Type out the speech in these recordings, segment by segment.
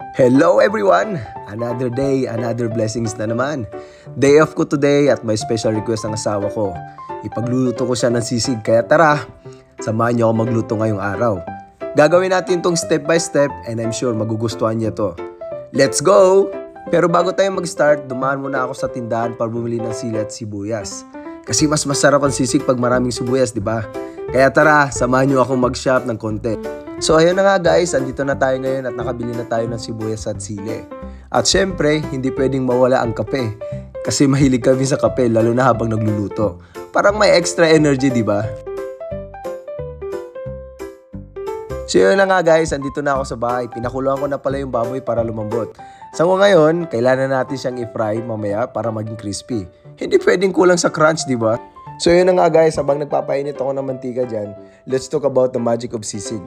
Hello everyone! Another day, another blessings na naman. Day off ko today at may special request ng asawa ko. Ipagluluto ko siya ng sisig kaya tara, samahan niyo ako magluto ngayong araw. Gagawin natin tong step by step and I'm sure magugustuhan niya to. Let's go! Pero bago tayo mag-start, dumaan muna ako sa tindahan para bumili ng sili at sibuyas. Kasi mas masarap ang sisig pag maraming sibuyas, di ba? Kaya tara, samahan niyo akong mag-shop ng konti. So ayun na nga guys, andito na tayo ngayon at nakabili na tayo ng sibuyas at sili. At syempre, hindi pwedeng mawala ang kape. Kasi mahilig kami sa kape, lalo na habang nagluluto. Parang may extra energy, di ba? So yun na nga guys, andito na ako sa bahay. Pinakuluan ko na pala yung baboy para lumambot. So ngayon, kailangan natin siyang i-fry mamaya para maging crispy. Hindi pwedeng kulang sa crunch, di ba? So yun na nga guys, habang nagpapainit ako ng mantika dyan, let's talk about the magic of sisig.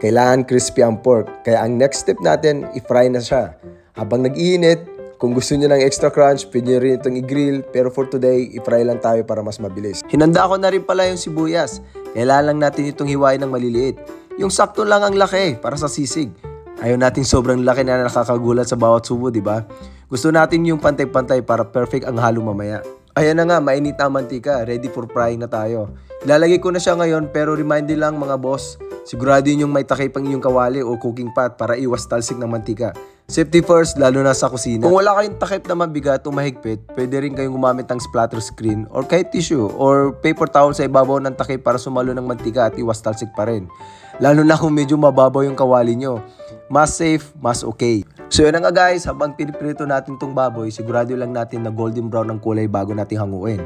Kailangan crispy ang pork, kaya ang next step natin, i-fry na siya. Habang nag-iinit, kung gusto niyo ng extra crunch, pwede rin itong i-grill. Pero for today, i-fry lang tayo para mas mabilis. Hinanda ko na rin pala yung sibuyas. Kailangan lang natin itong hiwain ng maliliit. Yung sakto lang ang laki para sa sisig. Ayaw nating sobrang laki na nakakagulat sa bawat subo, di ba? Gusto natin yung pantay-pantay para perfect ang halo mamaya. Ayan na nga, mainit na mantika. Ready for frying na tayo. Ilalagay ko na siya ngayon pero remind din lang mga boss, sigurado yun yung may takip ang iyong kawali o cooking pot para iwas talsik ng mantika. Safety first, lalo na sa kusina. Kung wala kayong takip na mabigat o mahigpit, pwede rin kayong gumamit ng splatter screen or kahit tissue or paper towel sa ibabaw ng takip para sumalo ng mantika at iwas talsik pa rin. Lalo na kung medyo mababaw yung kawali nyo. Mas safe, mas okay. So yun nga guys, habang piniprito natin tong baboy, sigurado lang natin na golden brown ang kulay bago natin hanguin.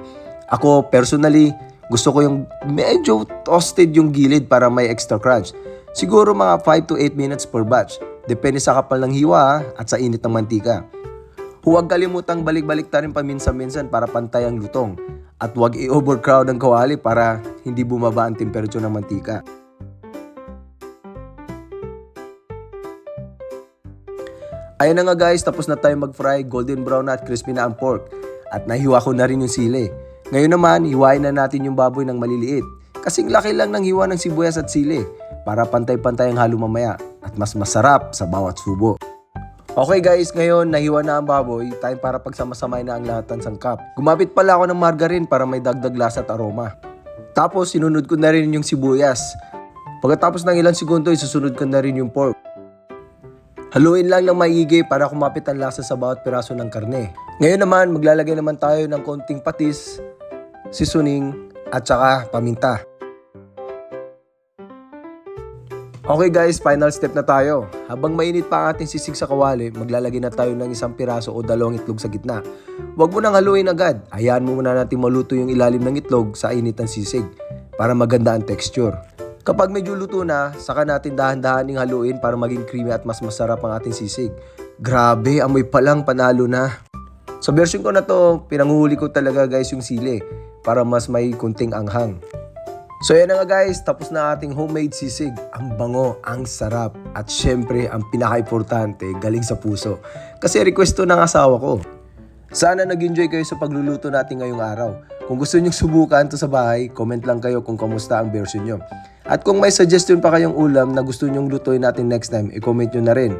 Ako personally, gusto ko yung medyo toasted yung gilid para may extra crunch. Siguro mga 5 to 8 minutes per batch. Depende sa kapal ng hiwa ha, at sa init ng mantika. Huwag kalimutang balik-balik ta rin paminsan-minsan para pantay ang lutong. At huwag i-overcrowd ang kawali para hindi bumaba ang temperature ng mantika. Ayun na nga guys, tapos na tayo mag-fry, golden brown na at crispy na ang pork. At nahiwa ko na rin yung sili. Ngayon naman, hiwain na natin yung baboy ng maliliit. Kasing laki lang ng hiwa ng sibuyas at sili para pantay-pantay ang halo mamaya at mas masarap sa bawat subo. Okay guys, ngayon nahiwa na ang baboy, time para pagsama-samay na ang lahat ng sangkap. Gumamit pala ako ng margarine para may dagdag lasa at aroma. Tapos sinunod ko na rin yung sibuyas. Pagkatapos ng ilang segundo, isusunod ko na rin yung pork. Haluin lang ng maigi para kumapit ang lasa sa bawat piraso ng karne. Ngayon naman, maglalagay naman tayo ng konting patis, seasoning, at saka paminta. Okay guys, final step na tayo. Habang mainit pa ang ating sisig sa kawali, maglalagay na tayo ng isang piraso o dalawang itlog sa gitna. Huwag mo nang haluin agad. Hayaan mo muna natin maluto yung ilalim ng itlog sa init ng sisig para maganda ang texture. Kapag medyo luto na, saka natin dahan-dahaning haluin para maging creamy at mas masarap ang ating sisig. Grabe, amoy pa lang panalo na. Sa version ko na to, pinanguhuli ko talaga guys yung sili para mas may kunting anghang. So yan na nga guys, tapos na ating homemade sisig. Ang bango, ang sarap, at syempre ang pinaka-importante, galing sa puso. Kasi request to ng asawa ko. Sana nag-enjoy kayo sa pagluluto natin ngayong araw. Kung gusto nyong subukan to sa bahay, comment lang kayo kung kamusta ang version nyo. At kung may suggestion pa kayong ulam na gusto nyong lutuin natin next time, i-comment nyo na rin.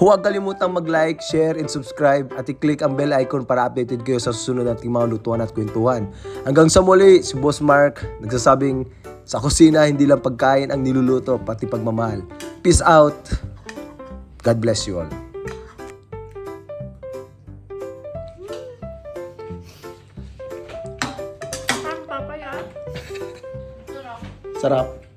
Huwag kalimutang mag-like, share, and subscribe at i-click ang bell icon para updated kayo sa susunod nating mga lutuan at kwentuhan. Hanggang sa muli, si Boss Mark nagsasabing sa kusina hindi lang pagkain ang niluluto, pati pagmamahal. Peace out. God bless you all. Sarap.